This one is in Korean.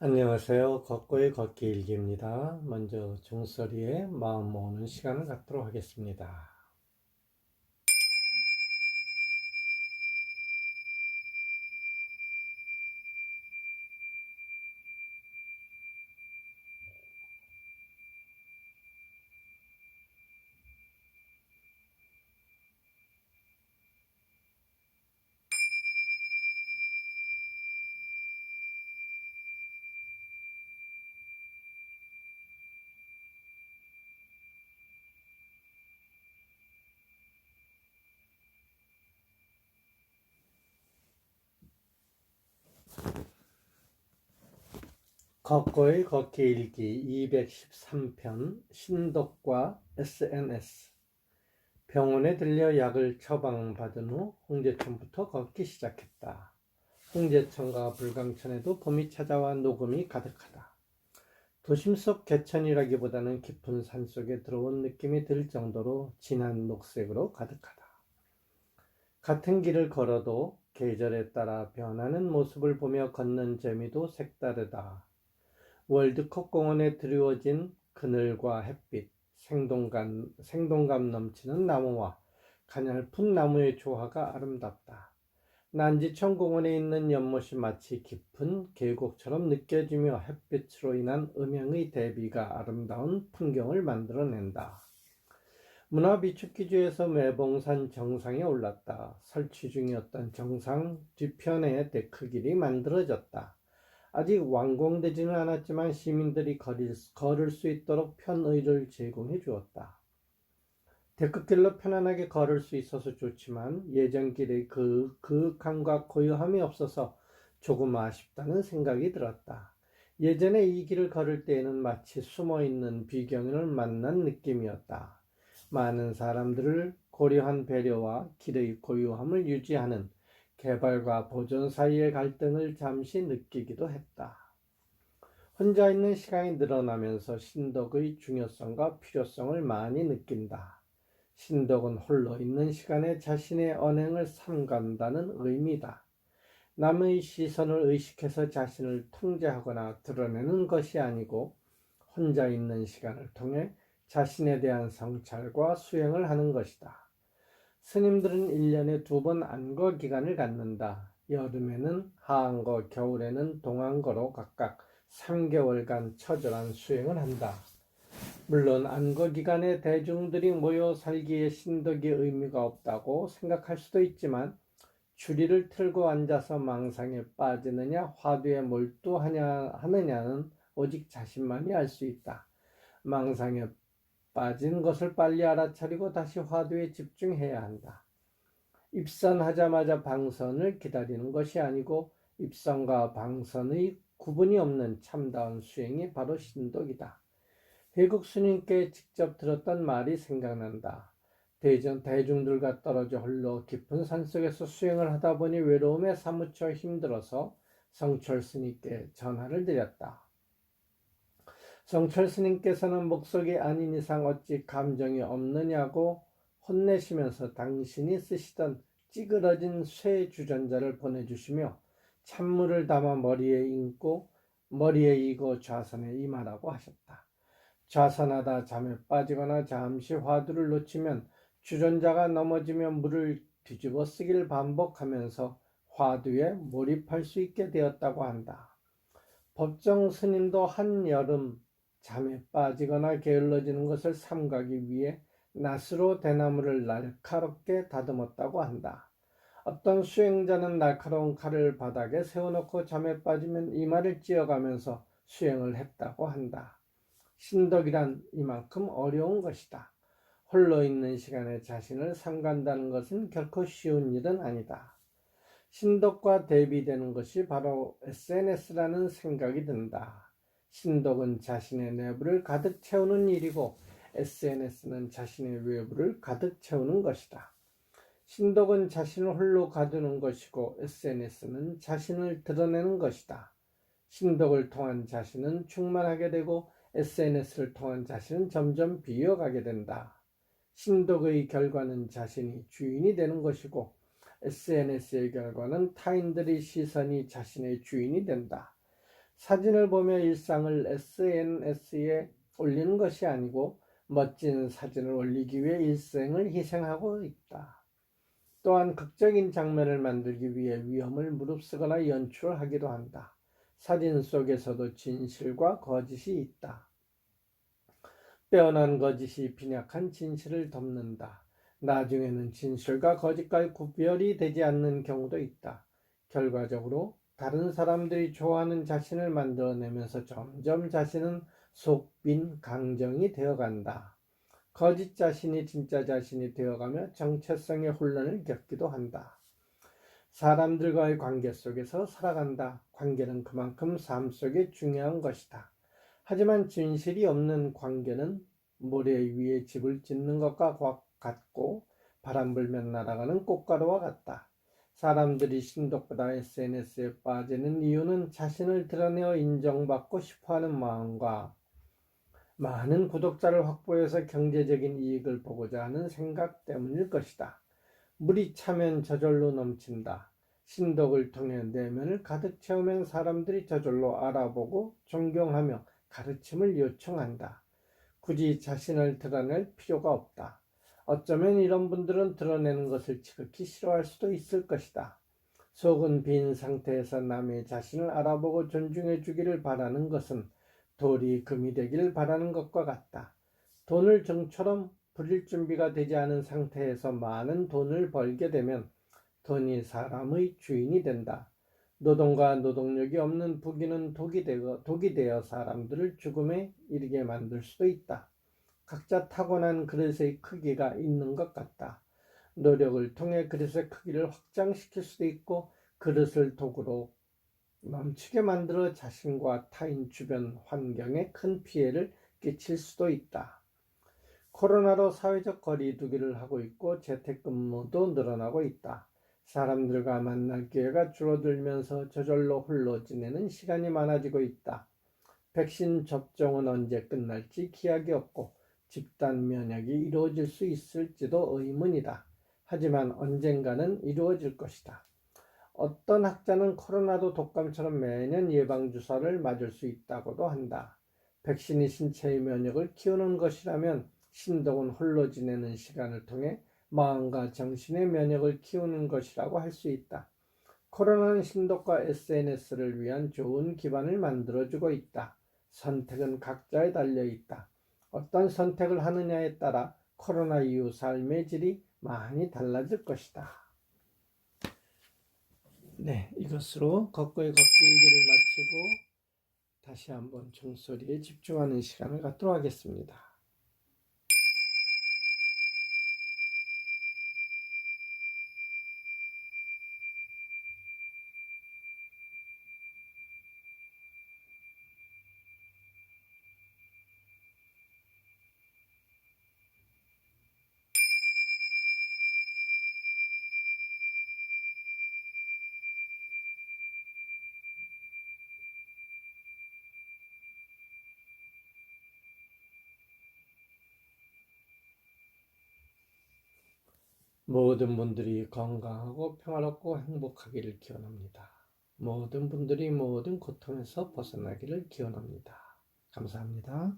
안녕하세요. 걷고의 걷기 일기입니다. 먼저 종소리에 마음 모으는 시간을 갖도록 하겠습니다. 걷고의 걷기 일기 213편 신독과 SNS 병원에 들려 약을 처방받은 후 홍제천부터 걷기 시작했다. 홍제천과 불광천에도 봄이 찾아와 녹음이 가득하다. 도심 속 개천이라기보다는 깊은 산 속에 들어온 느낌이 들 정도로 진한 녹색으로 가득하다. 같은 길을 걸어도 계절에 따라 변하는 모습을 보며 걷는 재미도 색다르다. 월드컵 공원에 드리워진 그늘과 햇빛, 생동감, 생동감 넘치는 나무와 가냘픈 나무의 조화가 아름답다. 난지천 공원에 있는 연못이 마치 깊은 계곡처럼 느껴지며 햇빛으로 인한 음영의 대비가 아름다운 풍경을 만들어낸다. 문화 비축기주에서 매봉산 정상에 올랐다. 설치 중이었던 정상 뒤편에 데크 길이 만들어졌다. 아직 완공되지는 않았지만 시민들이 걸을, 수 있도록 편의를 제공해 주었다. 데크길로 편안하게 걸을 수 있어서 좋지만 예전 길의 그 그윽함과 고요함이 없어서 조금 아쉽다는 생각이 들었다. 예전에 이 길을 걸을 때에는 마치 숨어 있는 비경인을 만난 느낌이었다. 많은 사람들을 고려한 배려와 길의 고요함을 유지하는 개발과 보존 사이의 갈등을 잠시 느끼기도 했다. 혼자 있는 시간이 늘어나면서 신덕의 중요성과 필요성을 많이 느낀다. 신덕은 홀로 있는 시간에 자신의 언행을 삼간다는 의미다. 남의 시선을 의식해서 자신을 통제하거나 드러내는 것이 아니고 혼자 있는 시간을 통해 자신에 대한 성찰과 수행을 하는 것이다. 스님들은 1년에 두 번 안거 기간을 갖는다. 여름에는 하안거, 겨울에는 동안거로 각각 3개월간 처절한 수행을 한다. 물론 안거 기간에 대중들이 모여 살기에 신덕이 의미가 없다고 생각할 수도 있지만 주리를 틀고 앉아서 망상에 빠지느냐 화두에 몰두하냐 하느냐는 오직 자신만이 알 수 있다. 망상에 빠진 것을 빨리 알아차리고 다시 화두에 집중해야 한다. 입선하자마자 방선을 기다리는 것이 아니고 입선과 방선의 구분이 없는 참다운 수행이 바로 신독이다. 회국 스님께 직접 들었던 말이 생각난다. 대전 대중들과 떨어져 홀로 깊은 산속에서 수행을 하다 보니 외로움에 사무쳐 힘들어서 성철 스님께 전화를 드렸다. 성철 스님께서는 목석이 아닌 이상 어찌 감정이 없느냐고 혼내시면서 당신이 쓰시던 찌그러진 쇠 주전자를 보내주시며 찬물을 담아 머리에 인고 머리에 이고 좌선에 임하라고 하셨다. 좌선하다 잠에 빠지거나 잠시 화두를 놓치면 주전자가 넘어지며 물을 뒤집어 쓰기를 반복하면서 화두에 몰입할 수 있게 되었다고 한다. 법정 스님도 한여름 잠에 빠지거나 게을러지는 것을 삼가기 위해 낫으로 대나무를 날카롭게 다듬었다고 한다. 어떤 수행자는 날카로운 칼을 바닥에 세워놓고 잠에 빠지면 이마를 찧어가면서 수행을 했다고 한다. 신덕이란 이만큼 어려운 것이다. 홀로 있는 시간에 자신을 삼간다는 것은 결코 쉬운 일은 아니다. 신덕과 대비되는 것이 바로 SNS라는 생각이 든다. 신독은 자신의 내부를 가득 채우는 일이고 SNS는 자신의 외부를 가득 채우는 것이다. 신독은 자신을 홀로 가두는 것이고 SNS는 자신을 드러내는 것이다. 신독을 통한 자신은 충만하게 되고 SNS를 통한 자신은 점점 비어가게 된다. 신독의 결과는 자신이 주인이 되는 것이고 SNS의 결과는 타인들의 시선이 자신의 주인이 된다. 사진을 보며 일상을 SNS에 올리는 것이 아니고 멋진 사진을 올리기 위해 일생을 희생하고 있다. 또한 극적인 장면을 만들기 위해 위험을 무릅쓰거나 연출하기도 한다. 사진 속에서도 진실과 거짓이 있다. 빼어난 거짓이 빈약한 진실을 덮는다. 나중에는 진실과 거짓과의 구별이 되지 않는 경우도 있다. 결과적으로 다른 사람들이 좋아하는 자신을 만들어내면서 점점 자신은 속빈 강정이 되어간다. 거짓 자신이 진짜 자신이 되어가며 정체성의 혼란을 겪기도 한다. 사람들과의 관계 속에서 살아간다. 관계는 그만큼 삶 속에 중요한 것이다. 하지만 진실이 없는 관계는 모래 위에 집을 짓는 것과 같고 바람 불면 날아가는 꽃가루와 같다. 사람들이 신독보다 SNS에 빠지는 이유는 자신을 드러내어 인정받고 싶어하는 마음과 많은 구독자를 확보해서 경제적인 이익을 보고자 하는 생각 때문일 것이다. 물이 차면 저절로 넘친다. 신독을 통해 내면을 가득 채우면 사람들이 저절로 알아보고 존경하며 가르침을 요청한다. 굳이 자신을 드러낼 필요가 없다. 어쩌면 이런 분들은 드러내는 것을 지극히 싫어할 수도 있을 것이다. 속은 빈 상태에서 남의 자신을 알아보고 존중해 주기를 바라는 것은 돌이 금이 되기를 바라는 것과 같다. 돈을 정처럼 부릴 준비가 되지 않은 상태에서 많은 돈을 벌게 되면 돈이 사람의 주인이 된다. 노동과 노동력이 없는 부귀는 독이 되어, 독이 되어 사람들을 죽음에 이르게 만들 수도 있다. 각자 타고난 그릇의 크기가 있는 것 같다. 노력을 통해 그릇의 크기를 확장시킬 수도 있고 그릇을 도구로 넘치게 만들어 자신과 타인 주변 환경에 큰 피해를 끼칠 수도 있다. 코로나로 사회적 거리두기를 하고 있고 재택근무도 늘어나고 있다. 사람들과 만날 기회가 줄어들면서 저절로 홀로 지내는 시간이 많아지고 있다. 백신 접종은 언제 끝날지 기약이 없고 집단 면역이 이루어질 수 있을지도 의문이다. 하지만 언젠가는 이루어질 것이다. 어떤 학자는 코로나도 독감처럼 매년 예방주사를 맞을 수 있다고도 한다. 백신이 신체의 면역을 키우는 것이라면 신독은 홀로 지내는 시간을 통해 마음과 정신의 면역을 키우는 것이라고 할 수 있다. 코로나는 신독과 SNS를 위한 좋은 기반을 만들어주고 있다. 선택은 각자에 달려 있다. 어떤 선택을 하느냐에 따라 코로나 이후 삶의 질이 많이 달라질 것이다. 네, 이것으로 걷고의 걷기 일기를 마치고 다시 한번 종소리에 집중하는 시간을 갖도록 하겠습니다. 모든 분들이 건강하고 평화롭고 행복하기를 기원합니다. 모든 분들이 모든 고통에서 벗어나기를 기원합니다. 감사합니다.